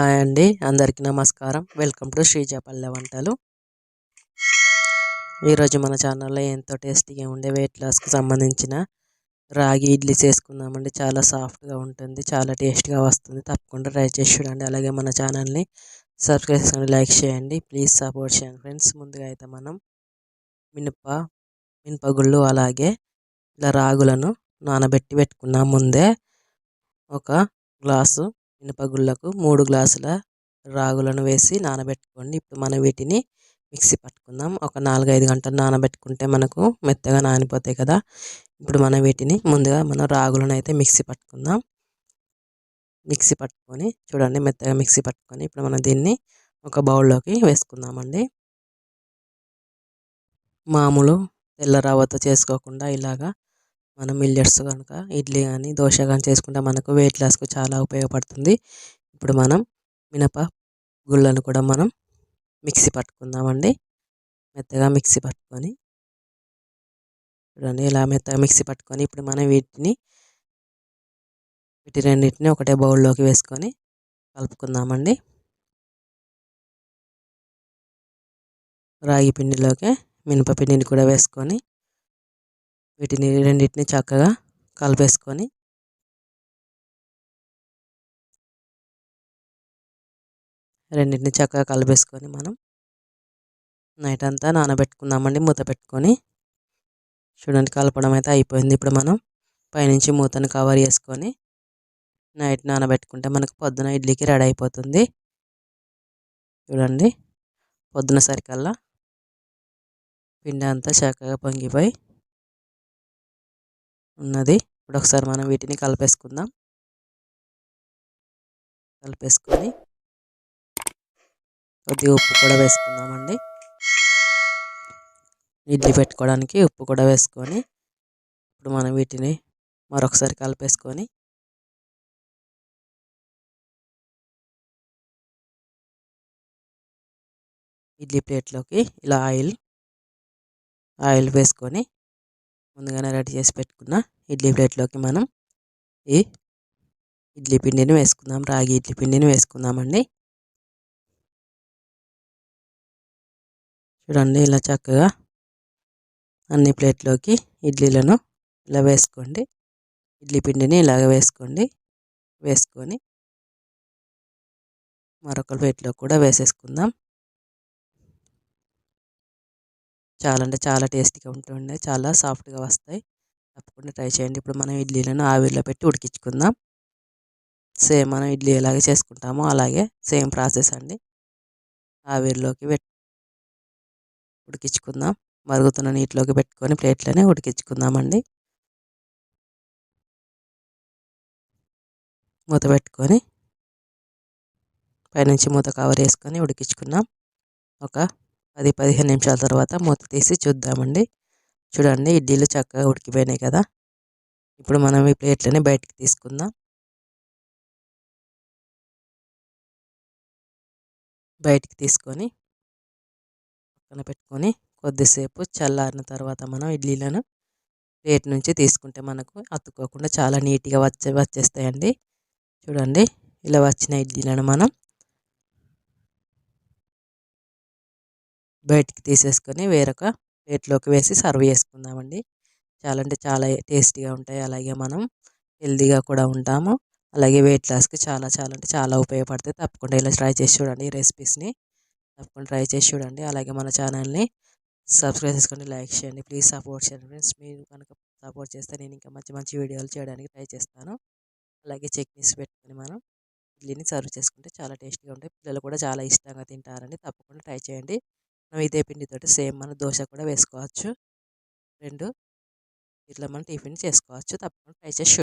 Hi అండి. అందరికీ నమస్కారం. వెల్కమ్ టు శ్రీజాపల్లె వంటలు. ఈరోజు మన ఛానల్లో ఎంతో టేస్టీగా ఉండే వెయిట్ లాస్కి సంబంధించిన రాగి ఇడ్లీ చేసుకుందామండి. చాలా సాఫ్ట్గా ఉంటుంది చాలా టేస్ట్గా వస్తుంది. తప్పకుండా ట్రై చేసి చూడండి. అలాగే మన ఛానల్ని సబ్స్క్రైబ్ చేసుకోండి లైక్ చేయండి. ప్లీజ్ సపోర్ట్ చేయండి ఫ్రెండ్స్. ముందుగా అయితే మనం మినప మినపగుళ్ళు అలాగే ఇలా రాగులను నానబెట్టి పెట్టుకున్నాం. ముందే ఒక గ్లాసు మినపగుళ్ళకు మూడు గ్లాసుల రాగులను వేసి నానబెట్టుకోండి. ఇప్పుడు మనం వీటిని మిక్సీ పట్టుకుందాం. ఒక నాలుగైదు గంటలు నానబెట్టుకుంటే మనకు మెత్తగా నానిపోతాయి కదా. ఇప్పుడు మనం వీటిని ముందుగా మనం రాగులను అయితే మిక్సీ పట్టుకుందాం. మిక్సీ పట్టుకొని చూడండి మెత్తగా మిక్సీ పట్టుకొని ఇప్పుడు మనం దీన్ని ఒక బౌల్లోకి వేసుకుందామండి. మామూలు తెల్ల రవ్వతో చేసుకోకుండా ఇలాగా మనం మిల్లెట్స్ కనుక ఇడ్లీ కానీ దోశ కానీ చేసుకుంటే మనకు వెయిట్ లాస్కు చాలా ఉపయోగపడుతుంది. ఇప్పుడు మనం మినప గుళ్ళను కూడా మనం మిక్సీ పట్టుకుందామండి. మెత్తగా మిక్సీ పట్టుకొని చూడండి ఇలా మెత్తగా మిక్సీ పట్టుకొని ఇప్పుడు మనం వీటిని వీటి రెండింటిని ఒకటే బౌల్లోకి వేసుకొని కలుపుకుందామండి. రాగి పిండిలోకి మినపపిండిని కూడా వేసుకొని వీటిని రెండింటిని చక్కగా కలిపేసుకొని రెండింటిని చక్కగా కలిపేసుకొని మనం నైట్ అంతా నానబెట్టుకుందామండి. మూత పెట్టుకొని చూడండి కలపడం అయితే అయిపోయింది. ఇప్పుడు మనం పైనుంచి మూతను కవర్ చేసుకొని నైట్ నానబెట్టుకుంటే మనకు పొద్దున ఇడ్లీకి రెడీ అయిపోతుంది. చూడండి పొద్దున సరికల్లా పిండి అంతా చక్కగా పొంగిపోయి ఉన్నది. ఇప్పుడు ఒకసారి మనం వీటిని కలిపేసుకుందాం. కలిపేసుకొని కొద్దిగా ఉప్పు కూడా వేసుకుందామండి. ఇడ్లీ పెట్టుకోవడానికి ఉప్పు కూడా వేసుకొని ఇప్పుడు మనం వీటిని మరొకసారి కలిపేసుకొని ఇడ్లీ ప్లేట్లోకి ఇలా ఆయిల్ ఆయిల్ వేసుకొని ముందుగానే రెడీ చేసి పెట్టుకున్న ఇడ్లీ ప్లేట్లోకి మనం ఈ ఇడ్లీ పిండిని వేసుకుందాం. రాగి ఇడ్లీ పిండిని వేసుకుందామండి. చూడండి ఇలా చక్కగా అన్ని ప్లేట్లోకి ఇడ్లీలను ఇలా వేసుకోండి. ఇడ్లీ పిండిని ఇలాగ వేసుకోండి. వేసుకొని మరొక ప్లేట్లో కూడా వేసేసుకుందాం. చాలా అంటే చాలా టేస్టీగా ఉంటుండే చాలా సాఫ్ట్గా వస్తాయి. తప్పకుండా ట్రై చేయండి. ఇప్పుడు మనం ఇడ్లీలను ఆవిరిలో పెట్టి ఉడికించుకుందాం. సేమ్ మనం ఇడ్లీ ఎలాగే చేసుకుంటామో అలాగే సేమ్ ప్రాసెస్ అండి. ఆవిరిలోకి పెట్టి ఉడికించుకుందాం. మరుగుతున్న నీటిలోకి పెట్టుకొని ప్లేట్లోనే ఉడికించుకుందామండి. మూత పెట్టుకొని పైనుంచి మూత కవర్ వేసుకొని ఉడికించుకున్నాం ఒక పది పదిహేను నిమిషాల తర్వాత మూత తీసి చూద్దామండి. చూడండి ఇడ్లీలు చక్కగా ఉడికిపోయినాయి కదా. ఇప్పుడు మనం ఈ ప్లేట్లని బయటికి తీసుకుందాం. బయటికి తీసుకొని పక్కన పెట్టుకొని కొద్దిసేపు చల్లారిన తర్వాత మనం ఇడ్లీలను ప్లేట్ నుంచి తీసుకుంటే మనకు అతుక్కోకుండా చాలా నీట్గా వచ్చే వచ్చేస్తాయండి. చూడండి ఇలా వచ్చిన ఇడ్లీలను మనం బయటికి తీసేసుకొని వేరొక ప్లేట్లోకి వేసి సర్వ్ చేసుకుందామండి. చాలా అంటే చాలా టేస్టీగా ఉంటాయి. అలాగే మనం హెల్తీగా కూడా ఉంటాము. అలాగే వెయిట్ లాస్కి చాలా చాలా అంటే చాలా ఉపయోగపడతాయి. తప్పకుండా ఇలా ట్రై చేసి చూడండి ఈ రెసిపీస్ని. తప్పకుండా ట్రై చేసి చూడండి. అలాగే మన ఛానల్ని సబ్స్క్రైబ్ చేసుకోండి లైక్ చేయండి. ప్లీజ్ సపోర్ట్ చేయండి ఫ్రెండ్స్. మీరు కనుక సపోర్ట్ చేస్తే నేను ఇంకా మంచి మంచి వీడియోలు చేయడానికి ట్రై చేస్తాను. అలాగే చట్నీస్ పెట్టుకొని మనం ఇడ్లీని సర్వ్ చేసుకుంటే చాలా టేస్టీగా ఉంటాయి. పిల్లలు కూడా చాలా ఇష్టంగా తింటారండి తప్పకుండా ట్రై చేయండి. మనం ఇదే పిండితోటి సేమ్ మన దోశ కూడా వేసుకోవచ్చు. రెండు ఇట్లా మనం టిఫిన్ చేసుకోవచ్చు. తప్పకుండా ట్రై చేసి